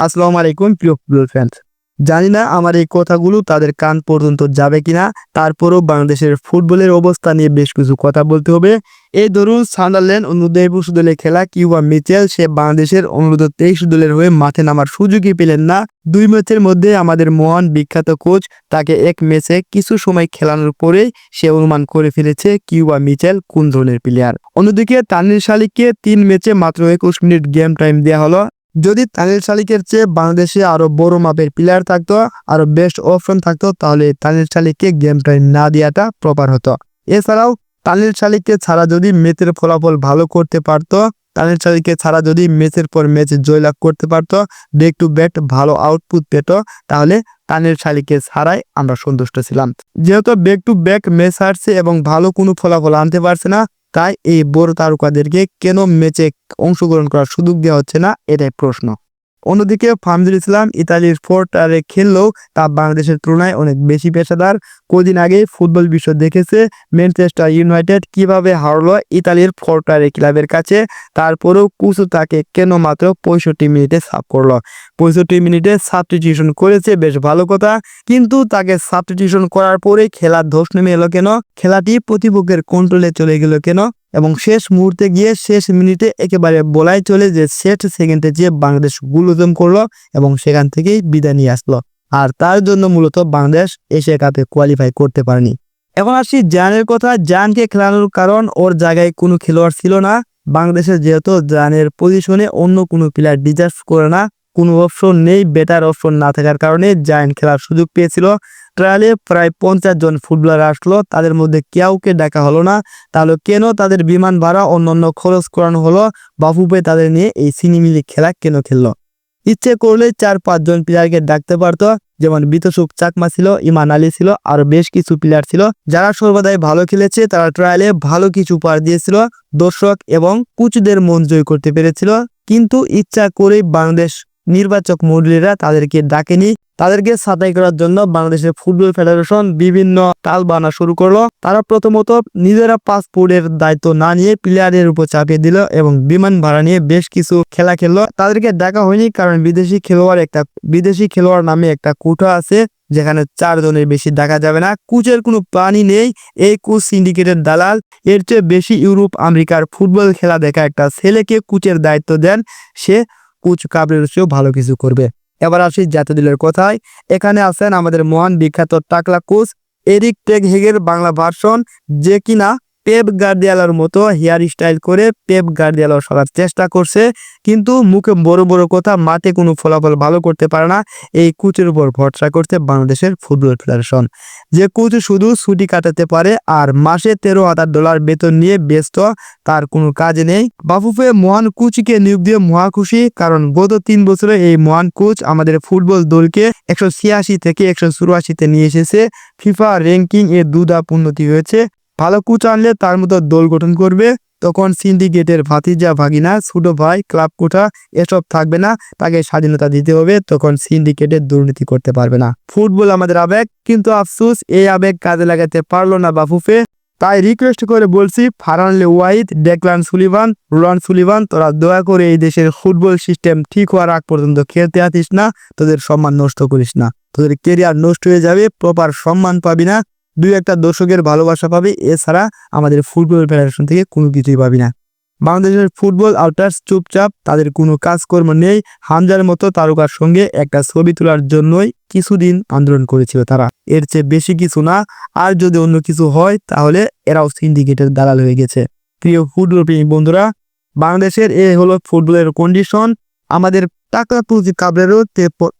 আসসালামু আলাইকুম, প্রিয় ফুটবল ফ্যান্স জানি না আমার এই কথাগুলো তাদের কান পর্যন্ত যাবে কিনা, তারপরও বাংলাদেশের ফুটবলের অবস্থা নিয়ে বেশ কিছু কথা বলতে হবে। এই ধরুন সান্ডারল্যান্ড অনুরোধ একুশ দলে খেলা কিউবা মিচেল, সে বাংলাদেশের অনুরোধ তেইশ দলের হয়ে মাঠে নামার সুযোগই পেলেন না। দুই ম্যাচের মধ্যে আমাদের মহান বিখ্যাত কোচ, তাকে এক ম্যাচে কিছু সময় খেলানোর পরেই সে অনুমান করে ফেলেছে কিউবা মিচেল কোন ধরনের প্লেয়ার অন্যদিকে তানির শালিককে তিন ম্যাচে মাত্র একুশ মিনিট গেম টাইম দেওয়া হলো। যদি তানিল শালিকের চেয়ে বাংলাদেশে আরও বড় মাপের প্লেয়ার থাকতো, আরও বেস্ট অপশন থাকতো, তাহলে তানিল শালিককে গেম টাইম না দেওয়াটা প্রপার হতো। এছাড়াও তানিল শালিককে ছাড়া যদি ম্যাচের ফলাফল ভালো করতে পারতো তানিল শালিককে ছাড়া যদি ম্যাচের পর ম্যাচ জয়লাভ করতে পারতো ব্যাক টু ব্যাক ভালো আউটপুট পেত, তাহলে তানিল শালিককে ছাড়াই আমরা সন্তুষ্ট ছিলাম। যেহেতু ব্যাক টু ব্যাক ম্যাচ হারছে এবং ভালো কোনো ফলাফল আনতে পারছে না তাই এই বড় তারকাদেরকে কেন ম্যাচে অংশগ্রহণ করার সুযোগ দেওয়া হচ্ছে না? এটাই প্রশ্ন। অন্যদিকে ফাহমিদুল ইসলাম ইতালির ফোর্টারে খেললেও তা বাংলাদেশের তুলনায় অনেক বেশি পেশাদার। কদিন আগে ফুটবল বিশ্ব দেখেছে ম্যানচেস্টার ইউনাইটেড কীভাবে হারলো ইতালির ফোর্টারে ক্লাবের কাছে, তারপরেও কুসু তাকে কেন মাত্র পঁয়ষট্টি মিনিটে সাফ করল? পঁয়ষট্টি মিনিটে সাবস্টিটিউশন করেছে বেশ ভালো কথা, কিন্তু তাকে সাবস্টিটিউশন করার পরে খেলার ধস নেমে এলো কেন? খেলাটি প্রতিপক্ষের কন্ট্রোলে চলে গেল কেন? এবং শেষ মুহূর্তে গিয়ে শেষ মিনিটে একেবারে বলাই চলে যে শেষ সেকেন্ডে যে বাংলাদেশ গুলোজম করল এবং সেখান থেকেই বিদায় নিয়ে আসলো। আর তার জন্য মূলত বাংলাদেশ এশিয়া কাপে কোয়ালিফাই করতে পারেনি। এখন আসি জানের কথা। জানকে খেলানোর কারণ, ওর জায়গায় কোনো খেলোয়াড় ছিল না। বাংলাদেশের যেহেতু জানের পজিশনে অন্য কোনো প্লেয়ার ডিজার্ভ করে না। কোনো অপশন নেই বেটার অপশন না থাকার কারণে জায়ান্ট খেলার সুযোগ পেয়েছিল। ট্রায়ালে প্রায় পঞ্চাশ জন ফুটবলার আসলো। তাদের মধ্যে কেউকে ডাকা হলো না। তাহলে কেন তাদের বিমান ভাড়া অন্যান্য খরচ করানো হলো? বাফুপে তাদের নিয়ে এই সিনেমিলি খেলা কেন খেললো? ইচ্ছে করলে চার পাঁচজন প্লেয়ারকে ডাকতে পারতো। যেমন বিতসুক চাকমা ছিল, ইমান আলী ছিল, আর বেশ কিছু প্লেয়ার ছিল। যারা সর্বদাই ভালো খেলেছে, তারা ট্রায়ালে ভালো কিছু পার দিয়েছিল। দর্শক এবং কুচদের মন জয় করতে পেরেছিল। কিন্তু ইচ্ছা করেই বাংলাদেশ নির্বাচক মন্ডলীরা তাদেরকে ডাকেনি। তাদেরকে ছাঁটাই করার জন্য বাংলাদেশের ফুটবল ফেডারেশন বিভিন্ন তাল বানা শুরু করল। তারা প্রথমত নিজেরা পাসপোর্টের দায়িত্ব না নিয়ে প্লেয়ারের উপর চাপিয়ে দিল এবং বিমান ভাড়া নিয়ে বেশ কিছু খেলা খেললো। তাদেরকে ডাকা হয়নি কারণ বিদেশি খেলোয়াড় একটা, বিদেশি খেলোয়াড় নামে একটা কোঠা আছে যেখানে চারজনের বেশি দেখা যাবে না। কুচের কোনো প্রাণী নেই। এই কুচ সিন্ডিকেটের দালাল। এর চেয়ে বেশি ইউরোপ, আমেরিকার ফুটবল খেলা দেখা একটা ছেলেকে কুচের দায়িত্ব দেন। সে কুচ কাবরের চেয়েও ভালো কিছু করবে। এবার আসি জাতীয় দলের কথায়। এখানে আছেন আমাদের মহান বিখ্যাত টাকলা কোচ এরিক টেক হেগের বাংলা ভার্সন যে কিনা পেপ গার্দিয়ালার মতো হেয়ার স্টাইল করে পেপ গার্দিয়ালা সরার চেষ্টা করছে, কিন্তু মুখে বড় বড় কথা, মাঠে কোনো ফলাফল ভালো করতে পারে না। এই কোচের উপর ভরসা করছে বাংলাদেশের ফুটবল ফেডারেশন। যে কোচ শুধু ছুটি কাটাতে পারে আর মাসে তেরো হাজার ডলার বেতন নিয়ে ব্যস্ত, তার কোনো কাজ নেই। বাফুফে মহান কোচকে নিয়োগ দিয়ে মহা খুশি, কারণ গত তিন বছরে এই মহান কোচ আমাদের ফুটবল দলকে একশো ছিয়াশি থেকে একশো চুরাশিতে নিয়ে এসেছে। ফিফা র্যাঙ্কিং এর দুধাপ উন্নতি হয়েছে। ভালো কোচ আনলে তার মতো দল গঠন করবে। তখন সিন্ডিকেটের ভাতিজা, ভাগিনা, ছোট ভাই, ক্লাব কোঠা এসব থাকবে না। তাকে স্বাধীনতা দিতে হবে। তখন সিন্ডিকেটের দুর্নীতি করতে পারবে না। ফুটবল আমাদের আবেগ। কিন্তু আফসোস, এই আবেগ কাজে লাগাতে পারল না বাফুফে। তাই রিকোয়েস্ট করে বলছি ফারানলে ওয়াইদ ডেকলান সুলিভান, রোলান সুলিভান, তোরা দয়া করে এই দেশের ফুটবল সিস্টেম ঠিক হওয়ার আগ পর্যন্ত খেলতে আসিস না। তোদের সম্মান নষ্ট করিস না। তোদের কেরিয়ার নষ্ট হয়ে যাবে। প্রপার সম্মান পাবি না। দুই একটা দর্শকের ভালোবাসা পাবে, এছাড়া আমাদের ফুটবল ফেডারেশন থেকে কোনো কিছুই পাবি না। বাংলাদেশের ফুটবল আউটার্স চুপচাপ, তাদের কোনো কাজকর্ম নেই। হামজার মতো তারকার সঙ্গে একটা ছবি তোলার জন্যই কিছুদিন আন্দোলন করেছিল তারা। এর চেয়ে বেশি কিছু না। আর যদি অন্য কিছু হয়, তাহলে এরাও সিন্ডিকেটের দালাল হয়ে গেছে। প্রিয় ফুটবল প্রেমী বন্ধুরা, বাংলাদেশের এ হলো ফুটবলের কন্ডিশন আমাদের টাকা পুঁজি কাবরেরও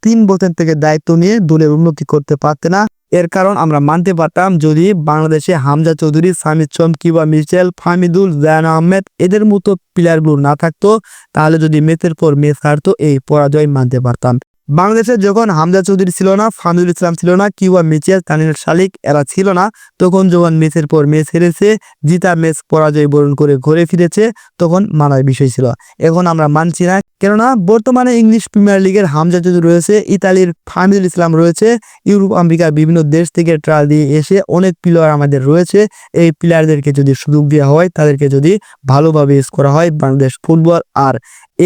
তিন বছর থেকে দায়িত্ব নিয়ে দলের উন্নতি করতে পারতে না। এর কারণ আমরা মানতে পারতাম যদি বাংলাদেশে হামজা চৌধুরী, সামিদ চমকি বা মিচেল ফামিদুল জায়ান আহমেদ এদের মতো প্লেয়ারগুলো না থাকতো, তাহলে যদি মেসের পর মেস হারতো, এই পরাজয় মানতে পারতাম। বাংলাদেশে যখন হামজা চৌধুরী ছিল না ফামিদুল ইসলাম ছিল না, কিউবা মিচেল, তানিল শালিক এরা ছিল না, তখন যখন ম্যাচের পর ম্যাচ হেরেছে, জিতা ম্যাচ পরাজয় বরণ করে ঘরে ফিরেছে, তখন মানার বিষয় ছিল। এখন আমরা মানছি না, কেননা বর্তমানে ইংলিশ প্রিমিয়ার লিগের হামজা চৌধুরী রয়েছে, ইতালির ফামিদুল ইসলাম রয়েছে, ইউরোপ আমেরিকার বিভিন্ন দেশ থেকে ট্রায়াল দিয়ে এসে অনেক প্লেয়ার আমাদের রয়েছে, এই প্লেয়ারদেরকে যদি সুযোগ দেওয়া হয়, তাদেরকে যদি ভালোভাবে ইউজ করা হয়, বাংলাদেশ ফুটবল আর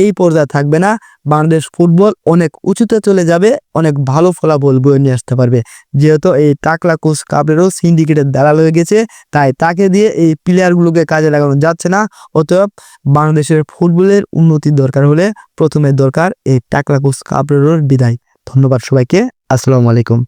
এই পর্যায়ে থাকবে না। বাংলাদেশ ফুটবল অনেক উঁচুতে চলে যাবে, অনেক ভালো ফলাফল বয়ে নিয়ে আসতে পারবে। যেহেতু এই টাকলা কোচ কাপেরও সিন্ডিকেটের দালাল হয়ে গেছে, তাই তাকে দিয়ে এই প্লেয়ারগুলোকে কাজে লাগানো যাচ্ছে না। অতএব বাংলাদেশের ফুটবলের উন্নতির দরকার হলে প্রথমে দরকার এই টাকলা কোচ কাপেরও বিদায়। ধন্যবাদ সবাইকে, আসসালামু আলাইকুম।